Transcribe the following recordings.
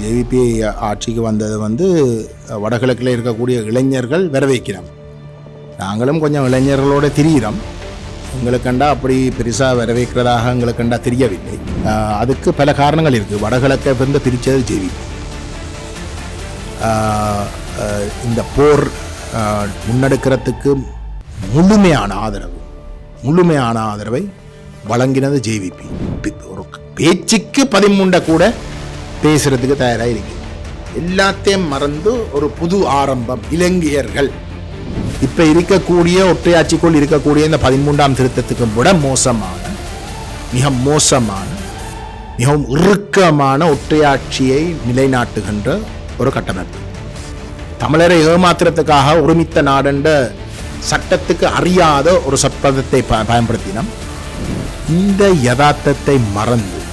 JVP ஆட்சிக்கு வந்தது வந்து வடகிழக்கில் இருக்கக்கூடிய இளைஞர்கள் வரவேற்கிறோம். நாங்களும் கொஞ்சம் இளைஞர்களோட திரியிறோம். எங்களுக்கண்டா அப்படி பெருசாக வரவேற்கிறதாக எங்களுக்கண்டா தெரியவில்லை. அதுக்கு பல காரணங்கள் இருக்குது வடகிழக்கை வந்து பிரித்தது ஜேவிபி இந்த போர் முன்னெடுக்கிறதுக்கு முழுமையான ஆதரவு முழுமையான ஆதரவை வழங்கினது ஜேவிபி ஒரு பேச்சுக்கு பதிமூண்டை கூட பேசுறதுக்கு தயாராக இருக்கு எல்லாத்தையும் மறந்து ஒரு புது ஆரம்பம் இலங்கையர்கள். இப்ப இருக்கக்கூடிய ஒற்றையாட்சிக்குள் இருக்கக்கூடிய இந்த பதிமூன்றாம் திருத்தத்துக்கு விட மோசமான மிக மோசமான மிகவும் இறுக்கமான ஒற்றையாட்சியை நிலைநாட்டுகின்ற ஒரு கட்டமைப்பு. தமிழரை ஏமாத்திரத்துக்காக ஒருமித்த நாடென்ற சட்டத்துக்கு அறியாத ஒரு சப்பதத்தை ப- பயன்படுத்தினோம். இந்த யதார்த்தத்தை மறந்து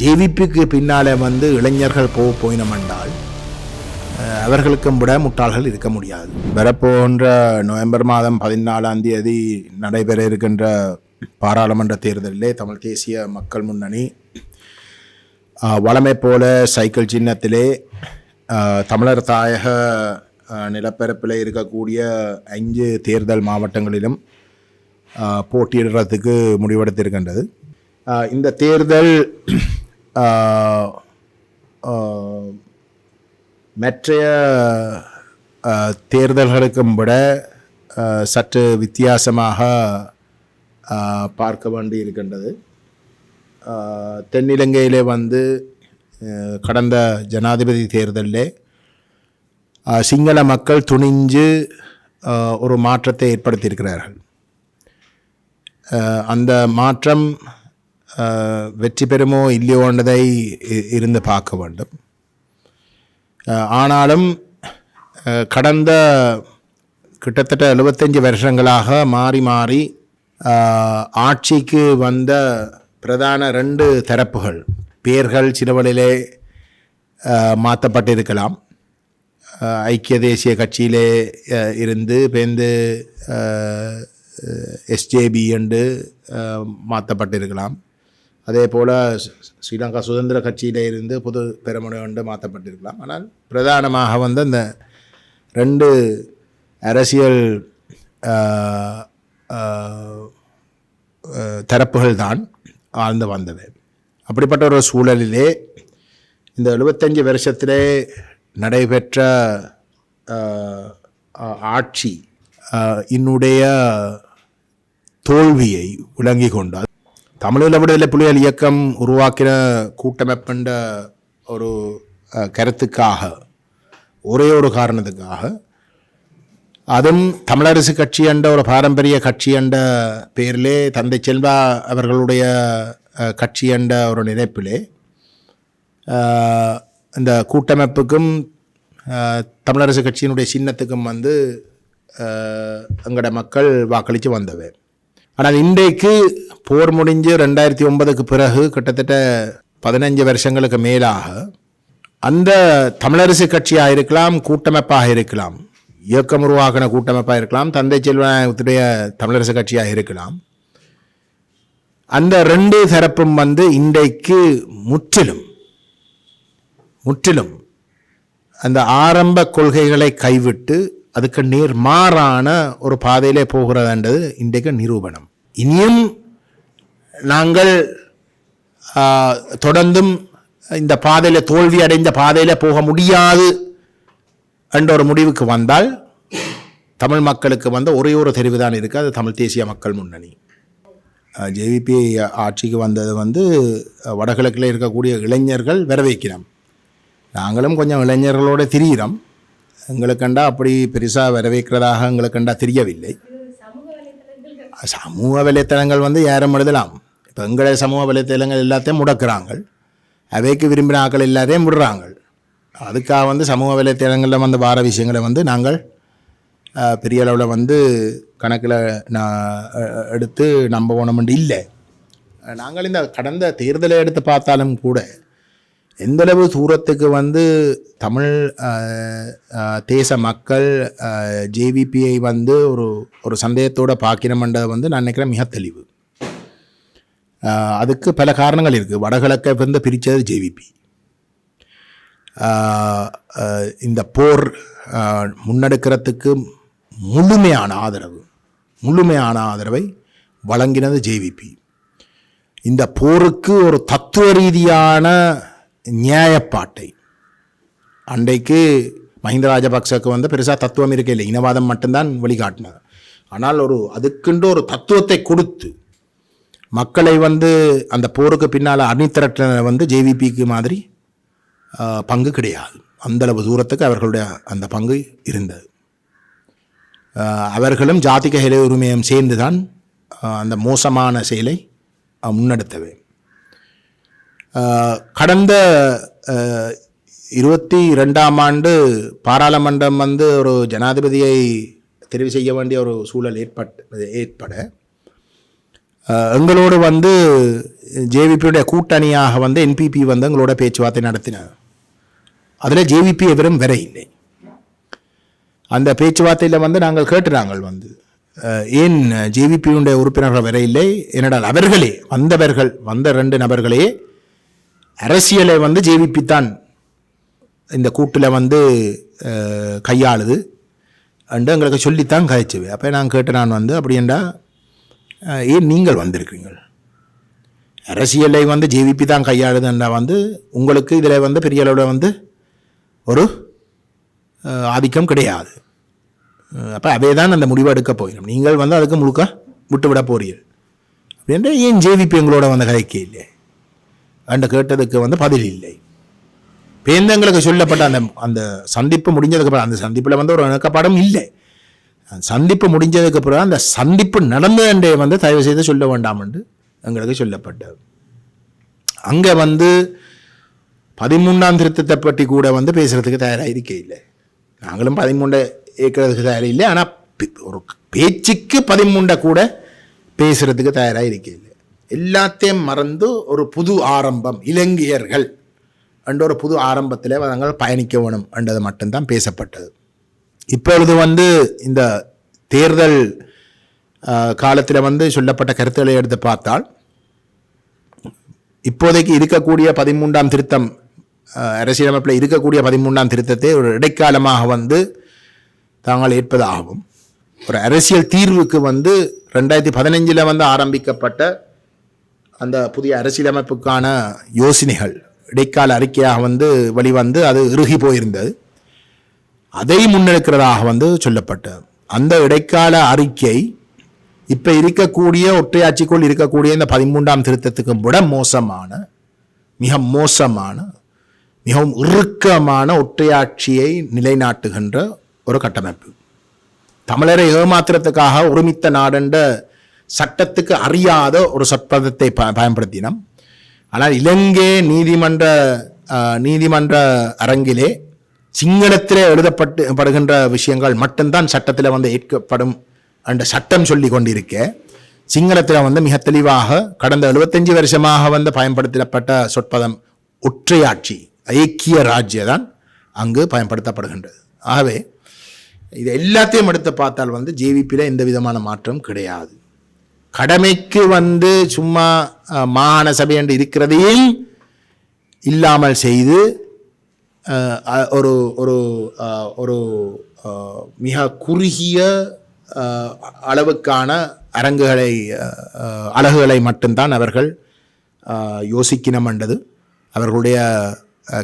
ஜேவிபிக்கு பின்னாலே வந்து இளைஞர்கள் போக போயினமென்றால் அவர்களுக்கும் விட முட்டாள்கள் இருக்க முடியாது. வரப்போகின்ற நவம்பர் மாதம் பதினாலாம் தேதி நடைபெற இருக்கின்ற பாராளுமன்ற தேர்தலிலே தமிழ் தேசிய மக்கள் முன்னணி வளமை போல சைக்கிள் சின்னத்திலே தமிழர் தாயக நிலப்பரப்பில் இருக்கக்கூடிய ஐந்து தேர்தல் மாவட்டங்களிலும் போட்டியிடுறதுக்கு முடிவெடுத்திருக்கின்றது. இந்த தேர்தல் மற்றைய தேர்தல்களுக்கும் விட சற்று வித்தியாசமாக பார்க்க வேண்டி இருக்கின்றது. தென்னிலங்கையிலே வந்து கடந்த ஜனாதிபதி தேர்தலிலே சிங்கள மக்கள் துணிஞ்சு ஒரு மாற்றத்தை ஏற்படுத்தியிருக்கிறார்கள். அந்த மாற்றம் வெற்றி பெறுமோ இல்லையோன்றதை இருந்து பார்க்க வேண்டும் ஆனாலும் கடந்த கிட்டத்தட்ட எழுபத்தஞ்சு வருஷங்களாக மாறி மாறி ஆட்சிக்கு வந்த பிரதான ரெண்டு தரப்புகள் பேர்கள் சிலவழிலே மாற்றப்பட்டிருக்கலாம் ஐக்கிய தேசிய கட்சியிலே இருந்து பேருந்து எஸ்ஜேபி என்று மாற்றப்பட்டிருக்கலாம் அதே போல் ஸ்ரீலங்கா சுதந்திர கட்சியில் இருந்து புது பெருமுறை ஒன்று மாற்றப்பட்டிருக்கலாம். ஆனால் பிரதானமாக வந்து அந்த ரெண்டு அரசியல் தரப்புகள் தான் ஆழ்ந்து வந்தது. அப்படிப்பட்ட ஒரு சூழலிலே இந்த எழுபத்தஞ்சி வருஷத்திலே நடைபெற்ற ஆட்சி என்னுடைய தோல்வியை விளங்கி கொண்டார் தமிழீழ விடுதலை புலிகள் இயக்கம் உருவாக்கின கூட்டமைப்புன்ற ஒரு கருத்துக்காக ஒரே ஒரு காரணத்துக்காக அதுவும் தமிழரசு கட்சி என்ற ஒரு பாரம்பரிய கட்சி என்ற பேரிலே தந்தை செல்வா அவர்களுடைய கட்சி என்ற ஒரு நினைப்பிலே இந்த கூட்டமைப்புக்கும் தமிழரசு கட்சியினுடைய சின்னத்துக்கும் வந்து எங்களோட மக்கள் வாக்களித்து வந்தவை ஆனால் இன்றைக்கு போர் முடிஞ்சு ரெண்டாயிரத்தி ஒன்பதுக்கு பிறகு கிட்டத்தட்ட பதினஞ்சு வருஷங்களுக்கு மேலாக அந்த தமிழரசு கட்சியாக இருக்கலாம் கூட்டமைப்பாக இருக்கலாம் இயக்கம் உருவாக்கின கூட்டமைப்பாக இருக்கலாம் தந்தை செல்வநாயகத்துடைய தமிழரசு கட்சியாக இருக்கலாம். அந்த ரெண்டு தரப்பும் வந்து இன்றைக்கு முற்றிலும் முற்றிலும் அந்த ஆரம்ப கொள்கைகளை கைவிட்டு அதுக்கு நேர் மாறான ஒரு பாதையிலே போகிறதுன்றது இன்றைக்கு நிரூபணம். இனியும் நாங்கள் தொடர்ந்தும் இந்த பாதையில் தோல்வி அடைந்த பாதையில் போக முடியாது என்ற ஒரு முடிவுக்கு வந்தால் தமிழ் மக்களுக்கு வந்த ஒரே ஒரு தெரிவு தான் இருக்குது அது தமிழ் தேசிய மக்கள் முன்னணி. ஜேவிபி ஆட்சிக்கு வந்தது வந்து வடகிழக்கில் இருக்கக்கூடிய இளைஞர்கள் வரவேற்கிறோம். நாங்களும் கொஞ்சம் இளைஞர்களோட திரியிறோம். எங்களுக்கண்டா அப்படி பெருசாக வரவேற்கிறதாக எங்களுக்கண்டா தெரியவில்லை. சமூக வலைத்தளங்கள் வந்து யாரும் எழுதலாம் இப்போ எங்களை சமூக வலைத்தளங்கள் எல்லாத்தையும் முடக்கிறாங்க அவைக்கு விரும்பின ஆக்கள் எல்லாத்தையும் விடுறாங்க அதுக்காக வந்து சமூக வலைத்தளங்களில் வந்து வார விஷயங்களை வந்து நாங்கள் பெரிய அளவில் வந்து கணக்கில் நான் எடுத்து நம்ப போனோம்னு இல்லை. நாங்கள் இந்த கடந்த தேர்தலை எடுத்து பார்த்தாலும் கூட எந்தளவு தூரத்துக்கு வந்து தமிழ் தேச மக்கள் ஜேவிபியை வந்து ஒரு ஒரு சந்தேகத்தோட பார்க்கணுமென்றதை வந்து நான் நினைக்கிறேன் மிக தெளிவு. அதுக்கு பல காரணங்கள் இருக்குது வடகிழக்கை வந்து பிரித்தது ஜேவிபி இந்த போர் முன்னெடுக்கிறதுக்கு முழுமையான ஆதரவு முழுமையான ஆதரவை வழங்கினது ஜேவிபி இந்த போருக்கு ஒரு தத்துவ ரீதியான நியாயப்பாட்டை. அன்றைக்கு மஹிந்த ராஜபக்சக்கு வந்து பெருசாக தத்துவம் இருக்க இல்லை இனவாதம் மட்டும்தான் வழிகாட்டினது. ஆனால் ஒரு அதுக்குண்டு ஒரு தத்துவத்தை கொடுத்து மக்களை வந்து அந்த போருக்கு பின்னால் அணித்திரட்டின வந்து ஜேவிபிக்கு மாதிரி பங்கு கிடையாது. அந்தளவு தூரத்துக்கு அவர்களுடைய அந்த பங்கு இருந்தது. அவர்களும் ஜாதிக இலை உரிமையும் சேர்ந்து தான் அந்த மோசமான செயலை முன்னெடுத்தவை கடந்த இருபத்தி ரெண்டாம் ஆண்டு பாராளுமன்றம் வந்து ஒரு ஜனாதிபதியை தெரிவு செய்ய வேண்டிய ஒரு சூழல் ஏற்பட்டு ஏற்பட எங்களோடு வந்து ஜேவிபியுடைய கூட்டணியாக வந்து என்பிபி வந்து எங்களோட பேச்சுவார்த்தை நடத்தினார். அதில் ஜேவிபி எவரும் வர இல்லை அந்த பேச்சுவார்த்தையில் வந்து நாங்கள் கேட்டு நாங்கள் வந்து ஏன் ஜேவிபியுடைய உறுப்பினர்கள் வர இல்லை ஏனென்றால் அவர்களே வந்தவர்கள் வந்த ரெண்டு நபர்களே அரசியலை வந்து ஜேவிபி தான் இந்த கூட்டில் வந்து கையாளுது. அண்டு எங்களுக்கு சொல்லித்தான் கதைச்சுவே அப்போ நான் கேட்டு நான் வந்து அப்படியெண்டா ஏன் நீங்கள் வந்திருக்கிறீங்கள் அரசியலை வந்து ஜேவிபி தான் கையாளுதுன்னா வந்து உங்களுக்கு இதில் வந்து பெரிய அளவில் வந்து ஒரு ஆதிக்கம் கிடையாது. அப்போ அவே தான் அந்த முடிவை எடுக்க போகிறோம். நீங்கள் வந்து அதுக்கு முழுக்க விட்டு விட போறீர்கள் அப்படின்ற ஏன் ஜேவிபி எங்களோட வந்து கதைக்க இல்லை என்று கேட்டதுக்கு வந்து பதில் இல்லை. பேந்தங்களுக்கு சொல்லப்பட்ட அந்த அந்த சந்திப்பு முடிஞ்சதுக்கு அப்புறம் அந்த சந்திப்பில் வந்து ஒரு இணக்கப்பாடம் இல்லை. அந்த சந்திப்பு முடிஞ்சதுக்கு அப்புறம் அந்த சந்திப்பு நடந்ததன்றே வந்து தயவு செய்து சொல்ல வேண்டாம் என்று எங்களுக்கு சொல்லப்பட்டது. அங்கே வந்து பதிமூன்றாம் திருத்தத்தை பற்றி கூட வந்து பேசுகிறதுக்கு தயாராக இருக்க இல்லை நாங்களும் பதிமூண்டை ஏற்கிறதுக்கு தயாராக இல்லை ஆனால் ஒரு பேச்சுக்கு பதிமூண்டை கூட பேசுகிறதுக்கு தயாராக இருக்க இல்லை எல்லாத்தையும் மறந்து ஒரு புது ஆரம்பம் இலங்கையர்கள் என்ற ஒரு புது ஆரம்பத்தில் நாங்கள் பயணிக்க வேணும் என்றது மட்டும்தான் பேசப்பட்டது. இப்பொழுது வந்து இந்த தேர்தல் காலத்தில் வந்து சொல்லப்பட்ட கருத்துக்களை எடுத்து பார்த்தால் இப்போதைக்கு இருக்கக்கூடிய பதிமூன்றாம் திருத்தம் அரசியலமைப்பில் இருக்கக்கூடிய பதிமூன்றாம் திருத்தத்தை ஒரு இடைக்காலமாக வந்து தாங்கள் ஏற்பதாகவும் ஒரு அரசியல் தீர்வுக்கு வந்து ரெண்டாயிரத்தி பதினஞ்சில் வந்து ஆரம்பிக்கப்பட்ட அந்த புதிய அரசியலமைப்புக்கான யோசனைகள் இடைக்கால அறிக்கையாக வந்து வெளிவந்து அது இறுகி போயிருந்தது. அதை முன்னெடுக்கிறதாக வந்து சொல்லப்பட்டது. அந்த இடைக்கால அறிக்கை இப்போ இருக்கக்கூடிய ஒற்றையாட்சிக்குள் இருக்கக்கூடிய இந்த பதிமூன்றாம் திருத்தத்துக்கு விட மோசமான மிக மோசமான மிகவும் இறுக்கமான ஒற்றையாட்சியை நிலைநாட்டுகின்ற ஒரு கட்டமைப்பு. தமிழரை ஏமாத்திரத்துக்காக ஒருமித்த நாடென்ற சட்டத்துக்கு அறியாத ஒரு சொற்பதத்தை ப பயன்படுத்தினோம். ஆனால் இலங்கை நீதிமன்ற நீதிமன்ற அரங்கிலே சிங்களத்திலே எழுதப்பட்டு படுகின்ற விஷயங்கள் மட்டும்தான் சட்டத்தில் வந்து ஏற்கப்படும் என்ற சட்டம் சொல்லி கொண்டிருக்க. சிங்களத்தில் வந்து மிக தெளிவாக கடந்த 75 வருஷமாக வந்து பயன்படுத்தப்பட்ட சொற்பதம் ஒற்றையாட்சி ஐக்கிய ராஜ்ய தான் அங்கு பயன்படுத்தப்படுகின்றது. ஆகவே இது எல்லாத்தையும் எடுத்து பார்த்தால் வந்து ஜேவிபியில் எந்த விதமான மாற்றம் கிடையாது. கடமைக்கு வந்து சும்மா மாகாண சபை என்று இருக்கிறதையும் இல்லாமல் செய்து ஒரு ஒரு ஒரு மிக குறுகிய அளவுக்கான அரங்குகளை அழகுகளை அலகுகளை மட்டும்தான் அவர்கள் யோசிக்கணும் என்றது அவர்களுடைய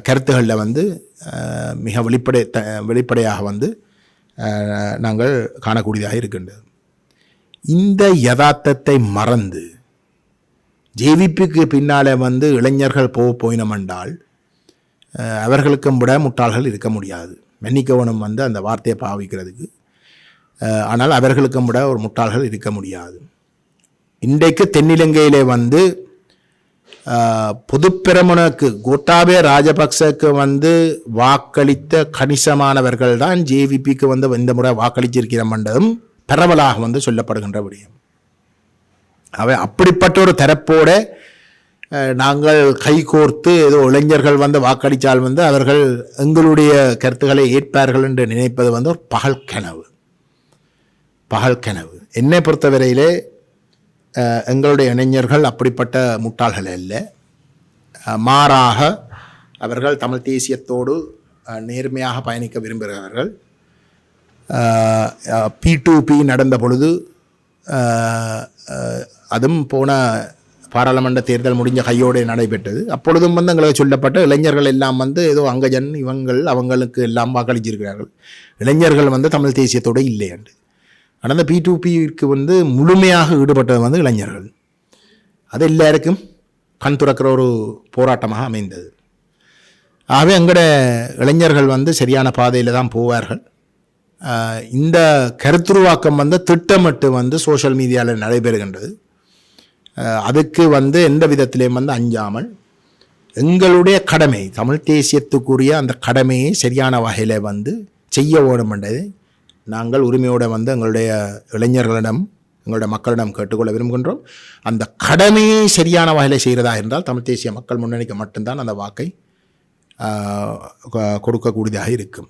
கருத்துகளில் வந்து மிக வெளிப்படை த வெளிப்படையாக வந்து நாங்கள் காணக்கூடியதாக இருக்கின்றது. இந்த யதார்த்தத்தை மறந்து ஜேவிபிக்கு பின்னாலே வந்து இளைஞர்கள் போக போயினமென்றால் அவர்களுக்கும் விட முட்டாள்கள் இருக்க முடியாது. மன்னிக்கவனும் வந்து அந்த வார்த்தையை பாவிக்கிறதுக்கு. ஆனால் அவர்களுக்கும் விட ஒரு முட்டாள்கள் இருக்க முடியாது. இன்றைக்கு தென்னிலங்கையிலே வந்து அஹ், கோட்டாபே ராஜபக்சக்கு வந்து வாக்களித்த கணிசமானவர்கள் தான் ஜேவிபிக்கு வந்து இந்த முறை வாக்களிச்சிருக்கிறோம் என்றதும் பரவலாக வந்து சொல்லப்படுகின்ற விடயம். அவை அப்படிப்பட்ட ஒரு தரப்போட நாங்கள் கைகோர்த்து ஏதோ இளைஞர்கள் வந்து வாக்களித்தால் வந்து அவர்கள் எங்களுடைய கருத்துக்களை ஏற்பார்கள் என்று நினைப்பது வந்து ஒரு பகல் கனவு. பகல் கனவு. என்னை பொறுத்தவரையிலே எங்களுடைய இளைஞர்கள் அப்படிப்பட்ட முட்டாள்கள் அல்ல. மாறாக அவர்கள் தமிழ் தேசியத்தோடு நேர்மையாக பயணிக்க விரும்புகிறவர்கள் பி டு பி நடந்த பொழுது அதுவும் போன பாராளுமன்ற தேர்தல் முடிஞ்ச கையோடு நடைபெற்றது. அப்பொழுதும் வந்து எங்களுக்கு சொல்லப்பட்ட இளைஞர்கள் எல்லாம் வந்து ஏதோ அங்கஜன் இவங்கள் அவங்களுக்கு எல்லாம் வாக்களிச்சிருக்கிறார்கள். இளைஞர்கள் வந்து தமிழ் தேசியத்தோடு இல்லையாண்டு ஆனால் அந்த பி டு பிக்கு வந்து முழுமையாக ஈடுபட்டது வந்து இளைஞர்கள். அது எல்லாருக்கும் கண் துறக்கிற ஒரு போராட்டமாக அமைந்தது. ஆகவே எங்கட இளைஞர்கள் வந்து சரியான பாதையில் தான் போவார்கள். இந்த கருத்துருவாக்கம் வந்து திட்டமிட்டு வந்து சோஷியல் மீடியாவில் நடைபெறுகின்றது. அதுக்கு வந்து எந்த விதத்திலையும் வந்து அஞ்சாமல் எங்களுடைய கடமை தமிழ் தேசியத்துக்குரிய அந்த கடமையை சரியான வகையில் வந்து செய்ய வேண்டுமென்றதை நாங்கள் உரிமையோடு வந்து எங்களுடைய இளைஞர்களிடம் எங்களுடைய மக்களிடம் கேட்டுக்கொள்ள விரும்புகின்றோம். அந்த கடமையை சரியான வகையில் செய்கிறதா இருந்தால் தமிழ் தேசிய மக்கள் முன்னணிக்கு மட்டும்தான் அந்த வாக்கை கொடுக்கக்கூடியதாக இருக்கும்.